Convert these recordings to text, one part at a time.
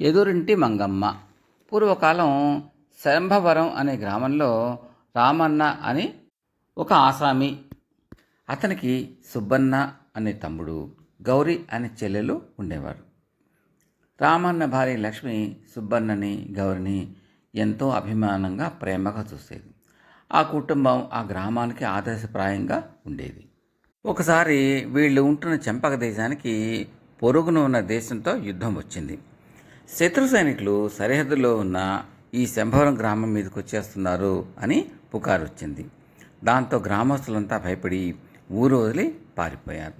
ఎదురింటి మంగమ్మ. పూర్వకాలం శంభవరం అనే గ్రామంలో రామన్న అని ఒక ఆసామి అతనికి సుబ్బన్న అనే తమ్ముడు గౌరీ అనే చెల్లెలు ఉండేవారు. రామన్న భార్య లక్ష్మి సుబ్బన్నని గౌరిని ఎంతో అభిమానంగా ప్రేమగా చూసేది. ఆ కుటుంబం ఆ గ్రామానికి ఆదర్శప్రాయంగా ఉండేది. ఒకసారి వీళ్ళు ఉంటున్న చెంపక దేశానికి పొరుగున ఉన్న దేశంతో యుద్ధం వచ్చింది. శత్రు సైనికులు సరిహద్దులో ఉన్న ఈ శంభవరం గ్రామం మీదకి వచ్చేస్తున్నారు అని పుకారు వచ్చింది దాంతో గ్రామస్తులంతా భయపడి ఊరు వదిలి పారిపోయారు.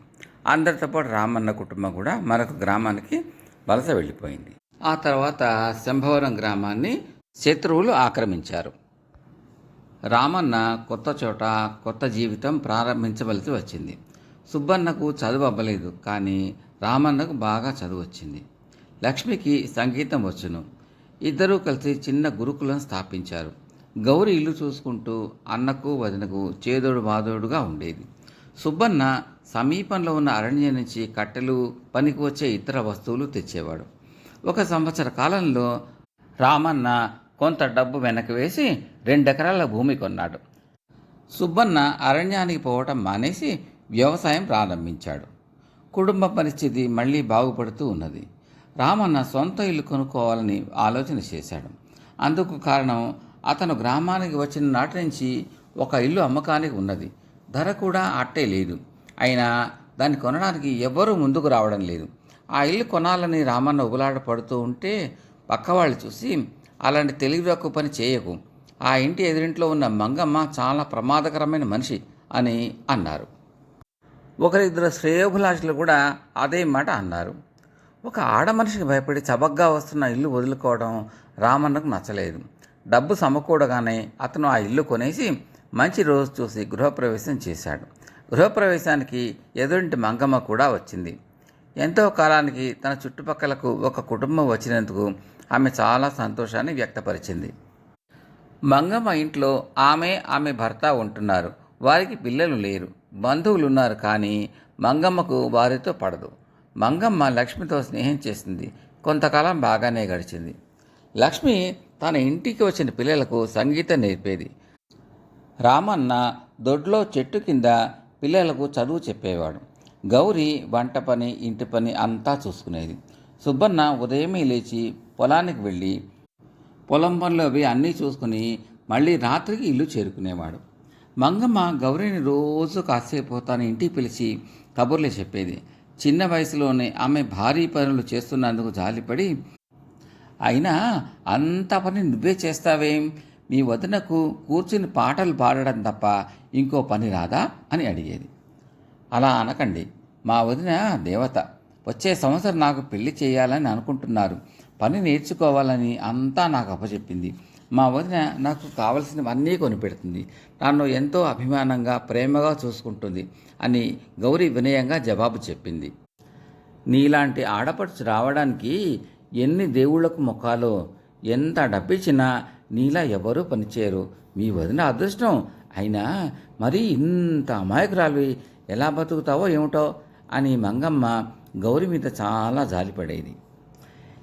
అందరితో పాటు రామన్న కుటుంబం కూడా మరొక గ్రామానికి వలస వెళ్ళిపోయింది. ఆ తర్వాత శంభవరం గ్రామాన్ని శత్రువులు ఆక్రమించారు. రామన్న కొత్త చోట కొత్త జీవితం ప్రారంభించవలసి వచ్చింది. సుబ్బన్నకు చదువు అవ్వలేదు కానీ రామన్నకు బాగా చదువు వచ్చింది. లక్ష్మికి సంగీతం వచ్చును. ఇద్దరూ కలిసి చిన్న గురుకులం స్థాపించారు. గౌరి ఇల్లు చూసుకుంటూ అన్నకు వదినకు చేదోడు బాదోడుగా ఉండేది. సుబ్బన్న సమీపంలో ఉన్న అరణ్యం నుంచి కట్టెలు పనికి వచ్చే ఇతర వస్తువులు తెచ్చేవాడు. ఒక సంవత్సర కాలంలో రామన్న కొంత డబ్బు వెనక్కి వేసి రెండెకరాల భూమి కొన్నాడు. సుబ్బన్న అరణ్యానికి పోవటం మానేసి వ్యవసాయం ప్రారంభించాడు. కుటుంబ పరిస్థితి మళ్ళీ బాగుపడుతూ ఉన్నది. రామన్న సొంత ఇల్లు కొనుక్కోవాలని ఆలోచన చేశాడు. అందుకు కారణం అతను గ్రామానికి వచ్చిన నాటి నుంచి ఒక ఇల్లు అమ్మకానికి ఉన్నది. ధర కూడా అట్టే లేదు. అయినా దాన్ని కొనడానికి ఎవ్వరూ ముందుకు రావడం లేదు. ఆ ఇల్లు కొనాలని రామన్న ఉబలాట పడుతూ ఉంటే పక్కవాళ్ళు చూసి అలాంటి తెలివి తక్కువ పని చేయకు. ఆ ఇంటి ఎదురింట్లో ఉన్న మంగమ్మ చాలా ప్రమాదకరమైన మనిషి అని అన్నారు. ఒకరిద్దరు శ్రేయోభిలాషులు కూడా అదే మాట అన్నారు. ఒక ఆడ మనిషికి భయపడి చబగ్గా వస్తున్న ఇల్లు వదులుకోవడం రామన్నకు నచ్చలేదు. డబ్బు సమకూడగానే అతను ఆ ఇల్లు కొనేసి మంచి రోజు చూసి గృహప్రవేశం చేశాడు. గృహప్రవేశానికి ఎదురింటి మంగమ్మ కూడా వచ్చింది. ఎంతో కాలానికి తన చుట్టుపక్కలకు ఒక కుటుంబం వచ్చినందుకు ఆమె చాలా సంతోషాన్ని వ్యక్తపరిచింది. మంగమ్మ ఇంట్లో ఆమె ఆమె భర్త ఉంటున్నారు. వారికి పిల్లలు లేరు. బంధువులు ఉన్నారు కానీ మంగమ్మకు వారితో పడదు. మంగమ్మ లక్ష్మితో స్నేహం చేసింది. కొంతకాలం బాగానే గడిచింది. లక్ష్మి తన ఇంటికి వచ్చిన పిల్లలకు సంగీతం నేర్పేది. రామన్న దొడ్లో చెట్టు కింద పిల్లలకు చదువు చెప్పేవాడు. గౌరీ వంట పని ఇంటి పని అంతా చూసుకునేది. సుబ్బన్న ఉదయమే లేచి పొలానికి వెళ్ళి పొలం పనులు అవి అన్నీ చూసుకుని మళ్ళీ రాత్రికి ఇల్లు చేరుకునేవాడు. మంగమ్మ గౌరీని రోజు కాసేపు తన ఇంటికి పిలిచి కబుర్లు చెప్పేది. చిన్న వయసులోనే ఆమె భారీ పనులు చేస్తున్నందుకు జాలిపడి అయినా అంత పని నువ్వే చేస్తావేం? మీ వదినకు కూర్చుని పాటలు పాడడం తప్ప ఇంకో పని రాదా? అని అడిగేది. అలా అనకండి. మా వదిన దేవత. వచ్చే సంవత్సరం నాకు పెళ్ళి చేయాలని అనుకుంటున్నారు. పని నేర్చుకోవాలని అంతా నాకు అప్పచెప్పింది. మా వదిన నాకు కావలసినవన్నీ కొనిపెడుతుంది. నన్ను ఎంతో అభిమానంగా ప్రేమగా చూసుకుంటుంది అని గౌరీ వినయంగా జవాబు చెప్పింది. నీలాంటి ఆడపడుచు రావడానికి ఎన్ని దేవుళ్ళకు మొక్కాలో ఎంత డబ్బిచ్చినా నీలా ఎవరూ పనిచేయరు. మీ వదిన అదృష్టం. అయినా మరీ ఇంత అమాయకురాలు ఎలా బతుకుతావో ఏమిటో అని మంగమ్మ గౌరి మీద చాలా జాలిపడేది.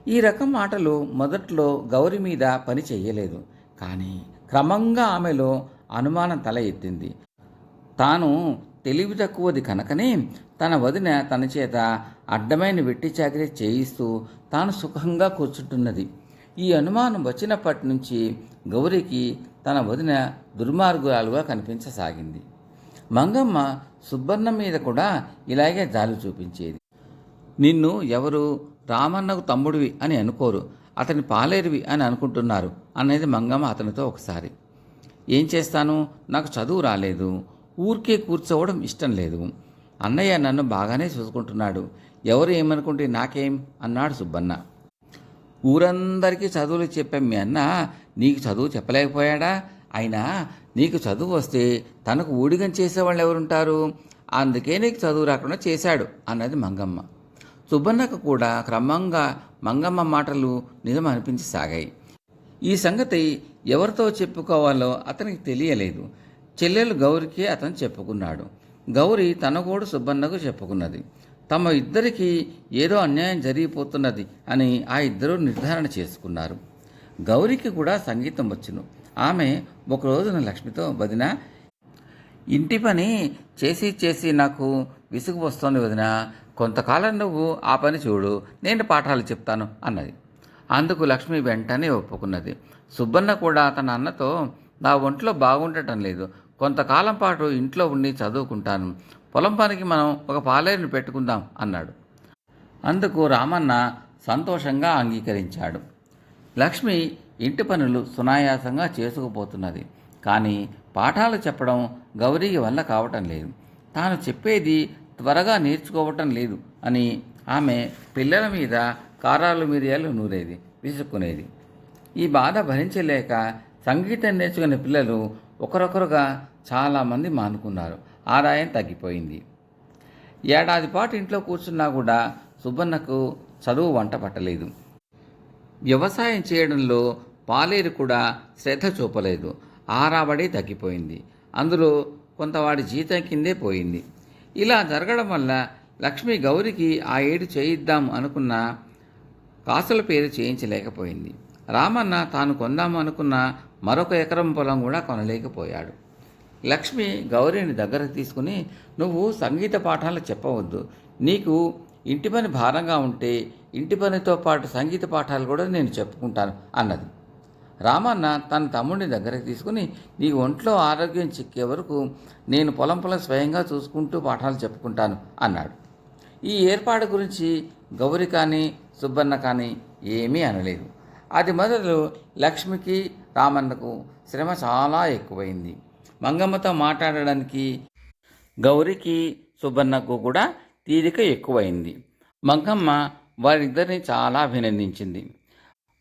ఈ రకం ఆటలు మొదట్లో గౌరి మీద పని చెయ్యలేదు. కానీ క్రమంగా ఆమెలో అనుమానం తల ఎత్తింది. తాను తెలివి తక్కువది కనుకనే తన వదిన తన చేత అడ్డమైన వెట్టి చాకరీ చేయిస్తూ తాను సుఖంగా కూర్చుంటున్నది. ఈ అనుమానం వచ్చినప్పటి నుంచి గౌరికి తన వదిన దుర్మార్గురాలుగా కనిపించసాగింది. మంగమ్మ సుబ్బన్న మీద కూడా ఇలాగే జాలి చూపించేది. నిన్ను ఎవరు రామన్నకు తమ్ముడివి అని అనుకోరు. అతని పాలేరువి అని అనుకుంటున్నారు అనేది మంగమ్మ అతనితో ఒకసారి. ఏం చేస్తాను? నాకు చదువు రాలేదు. ఊరికే కూర్చోవడం ఇష్టం లేదు. అన్నయ్య నన్ను బాగానే చూసుకుంటున్నాడు. ఎవరు ఏమనుకుంటే నాకేం? అన్నాడు సుబ్బన్న. ఊరందరికీ చదువులు చెప్పాం మీ అన్న. నీకు చదువు చెప్పలేకపోయాడా? అయినా నీకు చదువు వస్తే తనకు ఊడిగం చేసేవాళ్ళు ఎవరుంటారు? అందుకే నీకు చదువు రాకుండా చేశాడు అన్నది మంగమ్మ. సుబ్బన్నకు కూడా క్రమంగా మంగమ్మ మాటలు నిజం అనిపించసాగాయి. ఈ సంగతి ఎవరితో చెప్పుకోవాలో అతనికి తెలియలేదు. చెల్లెలు గౌరికి అతను చెప్పుకున్నాడు. గౌరి తన కూడా సుబ్బన్నకు చెప్పుకున్నది. తమ ఇద్దరికీ ఏదో అన్యాయం జరిగిపోతున్నది అని ఆ ఇద్దరూ నిర్ధారణ చేసుకున్నారు. గౌరికి కూడా సంగీతం వచ్చును. ఆమె ఒక రోజున లక్ష్మితో వదిన ఇంటి పని చేసి చేసి నాకు విసుగు వస్తోంది వదిన. కొంతకాలం నువ్వు ఆ పని చూడు నేను పాఠాలు చెప్తాను అన్నది. అందుకు లక్ష్మి వెంటనే ఒప్పుకున్నది. సుబ్బన్న కూడా తన అన్నతో నా ఒంట్లో బాగుండటం లేదు. కొంతకాలం పాటు ఇంట్లో ఉండి చదువుకుంటాను. పొలం పనికి మనం ఒక పాలేరుని పెట్టుకుందాం అన్నాడు. అందుకు రామన్న సంతోషంగా అంగీకరించాడు. లక్ష్మి ఇంటి పనులు సునాయాసంగా చేసుకుపోతున్నది. కానీ పాఠాలు చెప్పడం గౌరీకి వల్ల కావటం లేదు. తాను చెప్పేది త్వరగా నేర్చుకోవటం లేదు అని ఆమె పిల్లల మీద కారాలు మిరియాలు నూరేది విసుక్కునేది. ఈ బాధ భరించలేక సంగీతం నేర్చుకునే పిల్లలు ఒకరొకరుగా చాలామంది మానుకున్నారు. ఆదాయం తగ్గిపోయింది. ఏడాది పాటు ఇంట్లో కూర్చున్నా కూడా సుబ్బన్నకు చదువు వంట పట్టలేదు. వ్యవసాయం చేయడంలో పాలేరు కూడా శ్రద్ధ చూపలేదు. ఆరాబడి తగ్గిపోయింది. అందులో కొంత వాడి జీతం కిందే పోయింది. ఇలా జరగడం వల్ల లక్ష్మి గౌరికి ఆ ఏడు చేయిద్దాం అనుకున్న కాసుల పేరు చేయించలేకపోయింది. రామన్న తాను కొందాము అనుకున్న మరొక ఎకరం పొలం కూడా కొనలేకపోయాడు. లక్ష్మి గౌరీని దగ్గర తీసుకుని నువ్వు సంగీత పాఠాలు చెప్పవద్దు. నీకు ఇంటి పని భారంగా ఉంటే ఇంటి పనితో పాటు సంగీత పాఠాలు కూడా నేను చెప్పుకుంటాను అన్నది. రామన్న తన తమ్ముడిని దగ్గరికి తీసుకుని నీ ఒంట్లో ఆరోగ్యం చిక్కే వరకు నేను పొలం పొలం స్వయంగా చూసుకుంటూ పాఠాలు చెప్పుకుంటాను అన్నాడు. ఈ ఏర్పాటు గురించి గౌరి కానీ సుబ్బన్న కానీ ఏమీ అనలేదు. అది మొదలు లక్ష్మికి రామన్నకు శ్రమ చాలా ఎక్కువైంది. మంగమ్మతో మాట్లాడడానికి గౌరికి సుబ్బన్నకు కూడా తీరిక ఎక్కువైంది. మంగమ్మ వారిద్దరిని చాలా అభినందించింది.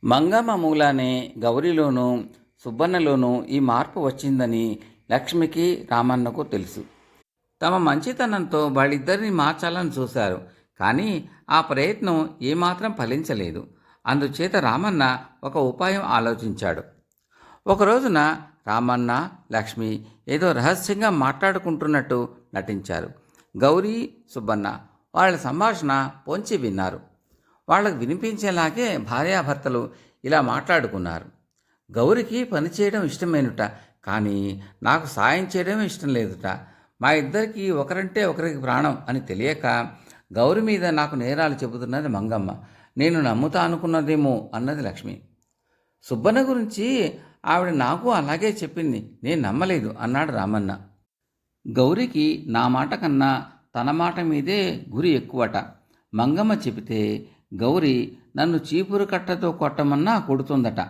మంగమ్మ మూలానే గౌరిలోనూ సుబ్బన్నలోనూ ఈ మార్పు వచ్చిందని లక్ష్మికి రామన్నకు తెలుసు. తమ మంచితనంతో వాళ్ళిద్దరిని మార్చాలని చూశారు. కానీ ఆ ప్రయత్నం ఏమాత్రం ఫలించలేదు. అందుచేత రామన్న ఒక ఉపాయం ఆలోచించాడు. ఒక రోజున రామన్న లక్ష్మి ఏదో రహస్యంగా మాట్లాడుకుంటున్నట్టు నటించారు. గౌరీ సుబ్బన్న వాళ్ళ సంభాషణ పొంచి విన్నారు. వాళ్ళకు వినిపించేలాగే భార్యాభర్తలు ఇలా మాట్లాడుకున్నారు. గౌరికి పని చేయడం ఇష్టమేనుట. కానీ నాకు సాయం చేయడం ఇష్టం లేదుట. మా ఇద్దరికి ఒకరంటే ఒకరికి ప్రాణం అని తెలియక గౌరి మీద నాకు నేరాలు చెబుతున్నది మంగమ్మ. నేను నమ్ముతా అనుకున్నదేమో అన్నది లక్ష్మి. సుబ్బన్న గురించి ఆవిడ నాకు అలాగే చెప్పింది. నేను నమ్మలేదు అన్నాడు రామన్న. గౌరికి నా మాట కన్నా తన మాట మీదే గురి ఎక్కువట. మంగమ్మ చెబితే గౌరి నన్ను చీపురు కట్టతో కొట్టమన్నా కొడుతుందట.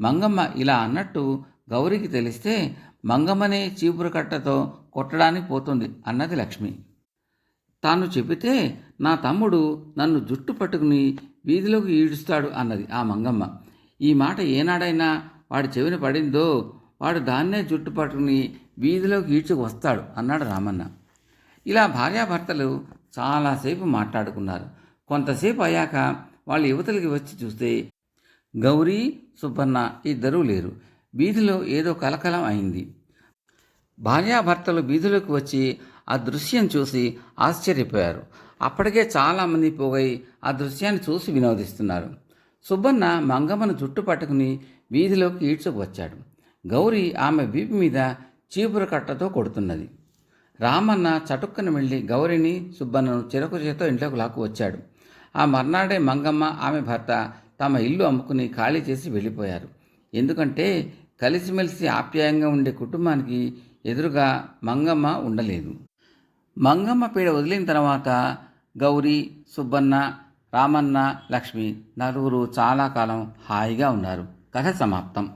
మంగమ్మ ఇలా అన్నట్టు గౌరికి తెలిస్తే మంగమ్మనే చీపురు కట్టతో కొట్టడానికి పోతుంది అన్నది లక్ష్మి. తాను చెబితే నా తమ్ముడు నన్ను జుట్టు పట్టుకుని వీధిలోకి ఈడుస్తాడు అన్నది ఆ మంగమ్మ. ఈ మాట ఏనాడైనా వాడి చెవిన పడిందో వాడు దాన్నే జుట్టు పట్టుకుని వీధిలోకి ఈడ్చుకు వస్తాడు అన్నాడు రామన్న. ఇలా భార్యాభర్తలు చాలాసేపు మాట్లాడుకున్నారు. కొంతసేపు అయ్యాక వాళ్ళు యువతలకి వచ్చి చూస్తే గౌరీ సుబ్బన్న ఇద్దరూ లేరు. వీధిలో ఏదో కలకలం అయింది. భార్యాభర్తలు వీధిలోకి వచ్చి ఆ దృశ్యం చూసి ఆశ్చర్యపోయారు. అప్పటికే చాలామంది పోగై ఆ దృశ్యాన్ని చూసి వినోదిస్తున్నారు. సుబ్బన్న మంగమ్మను జుట్టు పట్టుకుని వీధిలోకి ఈడ్చుకు వచ్చాడు గౌరి ఆమె వీపు మీద చీపురు కట్టతో కొడుతున్నది. రామన్న చటుక్కన వెళ్ళి గౌరిని సుబ్బన్నను చెరకు చేతో ఇంట్లోకి లాక్కు వచ్చాడు ఆ మర్నాడే మంగమ్మ ఆమె భర్త తమ ఇల్లు అమ్ముకుని ఖాళీ చేసి వెళ్ళిపోయారు. ఎందుకంటే కలిసిమెలిసి ఆప్యాయంగా ఉండే కుటుంబానికి ఎదురుగా మంగమ్మ ఉండలేదు. మంగమ్మ పీడ వదిలిన తర్వాత గౌరీ సుబ్బన్న రామన్న లక్ష్మి నలుగురు చాలా కాలం హాయిగా ఉన్నారు. కథ సమాప్తం.